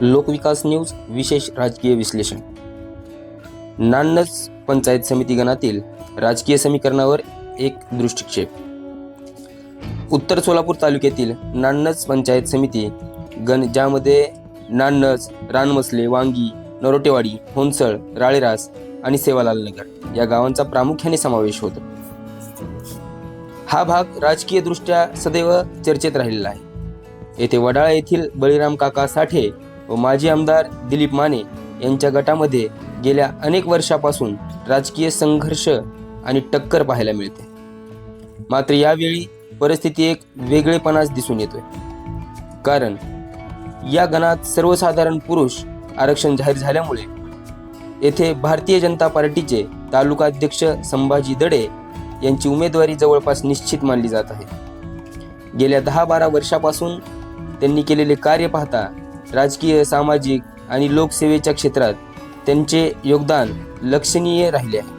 लोकविकास news विशेष राजकीय विश्लेषण. नान्नज पंचायत समिती गणातील राजकीय समीकरणावर एक दृष्टिक्षेप. उत्तर सोलापूर तालुक्यातील नान्नज पंचायत समिती गण ज्यामध्ये नान्नज रानमसले वांगी नरोटेवाडी होनसळ राळेरास आणि सेवालाल नगर या गावांचा प्रामुख्याने समावेश होतो. हा भाग राजकीयदृष्ट्या सदैव चर्चेत राहिलेला आहे. येथे वडाळा येथील बळीराम काका साठे व माजी आमदार दिलीप माने यांच्या गटामध्ये गेल्या अनेक वर्षापासून राजकीय संघर्ष आणि टक्कर पाहायला मिळते. मात्र यावेळी परिस्थिती एक वेगळेपणाच दिसून येतोय. कारण या गणात सर्वसाधारण पुरुष आरक्षण जाहीर झाल्यामुळे येथे भारतीय जनता पार्टीचे तालुका अध्यक्ष संभाजी दडे यांची उमेदवारी जवळपास निश्चित मानली जात आहे. गेल्या दहा बारा वर्षापासून त्यांनी केलेले कार्य पाहता राजकीय सामाजिक आणि लोकसेवेच्या क्षेत्रात त्यांचे योगदान लक्षणीय राहिले आहे.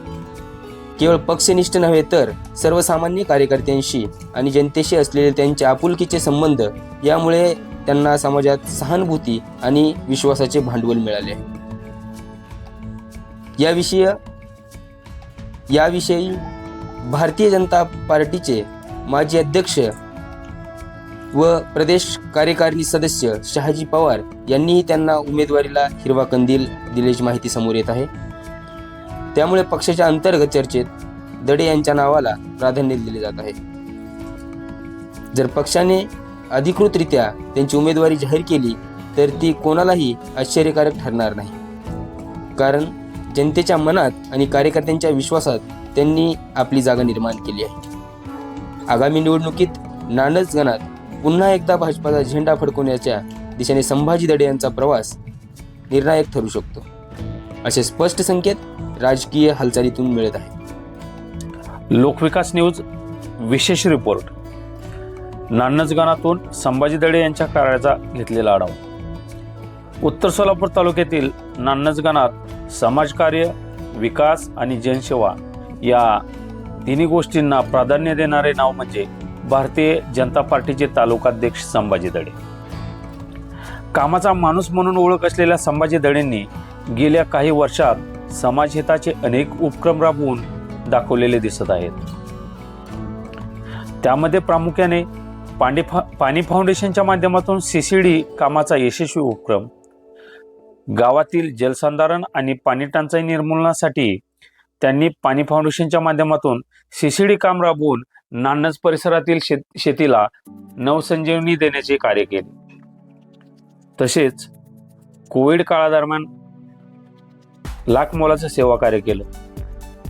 केवळ पक्षनिष्ठ नव्हे तर सर्वसामान्य कार्यकर्त्यांशी आणि जनतेशी असलेले त्यांचे आपुलकीचे संबंध यामुळे त्यांना समाजात सहानुभूती आणि विश्वासाचे भांडवल मिळाले आहे. याविषयी याविषयी भारतीय जनता पार्टीचे माजी अध्यक्ष व प्रदेश कार्यकारिणी सदस्य शहाजी पवार यांनीही त्यांना उमेदवारीला हिरवा कंदील दिल्याची माहिती समोर येत आहे. त्यामुळे पक्षाच्या अंतर्गत चर्चेत दडे यांच्या नावाला प्राधान्य दिले जात आहे. जर पक्षाने अधिकृतरित्या त्यांची उमेदवारी जाहीर केली तर ती कोणालाही आश्चर्यकारक ठरणार नाही. कारण जनतेच्या मनात आणि कार्यकर्त्यांच्या विश्वासात त्यांनी आपली जागा निर्माण केली आहे. आगामी निवडणुकीत नानज गणात पुन्हा एकदा भाजपाचा झेंडा फडकवण्याच्या दिशेने संभाजी दडे यांचा प्रवास निर्णायक ठरू शकतो. असे स्पष्ट संकेत राजकीय हालचालीतून मिळत आहेत. लोकविकास न्यूज विशेष रिपोर्ट. नानजगानातून संभाजी दडे यांच्या कार्याचा घेतलेला आढावा. उत्तर सोलापूर तालुक्यातील नानजगानात समाजकार्य विकास आणि जनसेवा या तिन्ही गोष्टींना प्राधान्य देणारे नाव म्हणजे भारतीय जनता पार्टीचे तालुकाध्यक्ष संभाजी दडे. कामाचा माणूस म्हणून ओळख असलेल्या संभाजी दडेंनी गेल्या काही वर्षात समाजहिताचे अनेक उपक्रम राबवून दाखवलेले दिसत आहेत. त्यामध्ये प्रामुख्याने पाणी फा पाणी फाउंडेशनच्या माध्यमातून सीसीडी कामाचा यशस्वी उपक्रम गावातील जलसंधारण आणि पाणी टंचाई निर्मूलनासाठी त्यांनी पाणी फाउंडेशनच्या माध्यमातून सीसीडी काम राबवून नान्नज परिसरातील शेत शेतीला नवसंजीवनी देण्याचे कार्य केले. तसेच कोविड काळादरम्यान लाख मोलाचं सेवा कार्य केलं.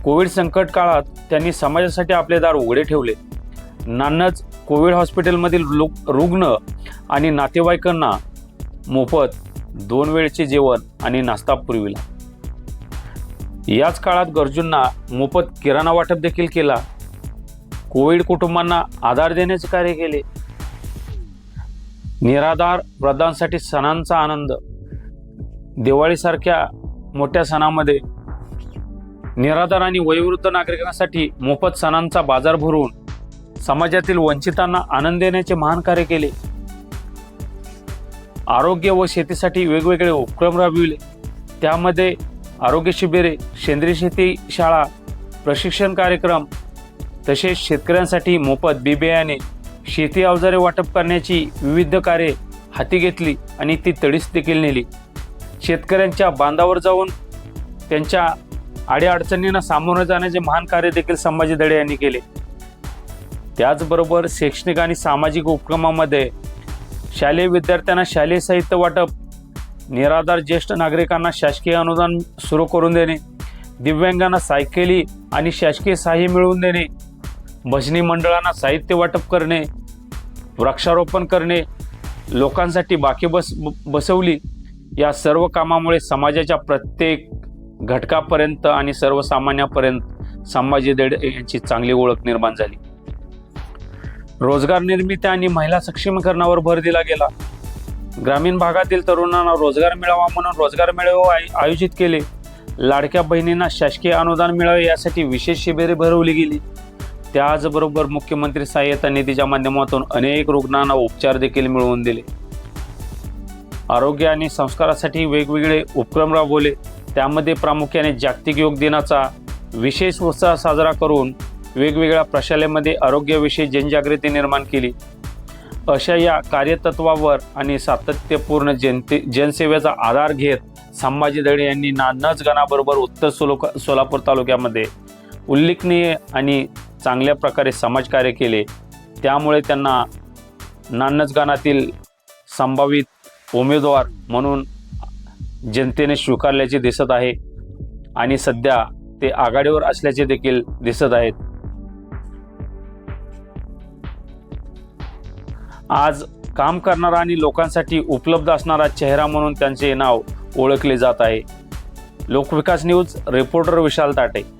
कोविड संकट काळात त्यांनी समाजासाठी आपले दार उघडे ठेवले. नान्नच कोविड हॉस्पिटलमधील लोक रुग्ण आणि नातेवाईकांना मोफत दोन वेळचे जेवण आणि नाश्ता पुरविला. याच काळात गरजूंना मोफत किराणा वाटप देखील केला. कोविड कुटुंबांना आधार देण्याचे कार्य केले. निराधार वृद्धांसाठी सणांचा आनंद. दिवाळीसारख्या मोठ्या सणामध्ये निराधार आणि वयोवृद्ध नागरिकांसाठी मोफत सणांचा बाजार भरून समाजातील वंचितांना आनंद देण्याचे महान कार्य केले. आरोग्य व शेतीसाठी वेगवेगळे उपक्रम राबविले. त्यामध्ये आरोग्य शिबिरे सेंद्रिय शेती शाळा प्रशिक्षण कार्यक्रम तसेच शेतकऱ्यांसाठी मोफत बी बियाणे शेती अवजारे वाटप करण्याची विविध कार्ये हाती घेतली आणि ती तडीस देखील नेली. शेतकऱ्यांच्या बांधावर जाऊन त्यांच्या अडीअडचणींना सामोरं जाण्याचे महान कार्य देखील संभाजी दडे यांनी केले. त्याचबरोबर शैक्षणिक आणि सामाजिक उपक्रमामध्ये शालेय विद्यार्थ्यांना शालेय साहित्य वाटप निराधार ज्येष्ठ नागरिकांना शासकीय अनुदान सुरू करून देणे दिव्यांगांना सायकली आणि शासकीय सहाय्य मिळवून देणे भजनी मंडळांना साहित्य वाटप करणे वृक्षारोपण करणे लोकांसाठी बाकी बस बसवली या सर्व कामामुळे समाजाच्या प्रत्येक घटकापर्यंत आणि सर्वसामान्यापर्यंत संभाजी देड यांची चांगली ओळख निर्माण झाली. रोजगार निर्मिती आणि महिला सक्षमीकरणावर भर दिला गेला. ग्रामीण भागातील तरुणांना रोजगार मिळावा म्हणून रोजगार मेळावे आय- आयोजित केले. लाडक्या बहिणींना शासकीय अनुदान मिळावे यासाठी विशेष शिबिरे भरवली गेली. त्याचबरोबर मुख्यमंत्री सहाय्यता निधीच्या माध्यमातून अनेक रुग्णांना उपचार देखील मिळवून दिले. आरोग्य आणि संस्कारासाठी वेगवेगळे उपक्रम राबवले. त्यामध्ये प्रामुख्याने जागतिक योग दिनाचा विशेष उत्साह साजरा करून वेगवेगळ्या प्रशालेमध्ये आरोग्याविषयी जनजागृती निर्माण केली. अशा या कार्यतत्वावर आणि सातत्यपूर्ण जनते जनसेवेचा आधार घेत संभाजी दळे यांनी नानच गणाबरोबर उत्तर सोलो सोलापूर तालुक्यामध्ये उल्लेखनीय आणि चांगल्या प्रकारे समाजकार्य केले. त्यामुळे त्यांना नानजगानातील संभावित उमेदवार म्हणून जनतेने स्वीकारल्याचे दिसत आहे आणि सध्या ते आघाडीवर असल्याचे देखील दिसत आहेत. आज काम करणारा आणि लोकांसाठी उपलब्ध असणारा चेहरा म्हणून त्यांचे नाव ओळखले जात आहे. लोकविकास न्यूज रिपोर्टर विशाल ताटे.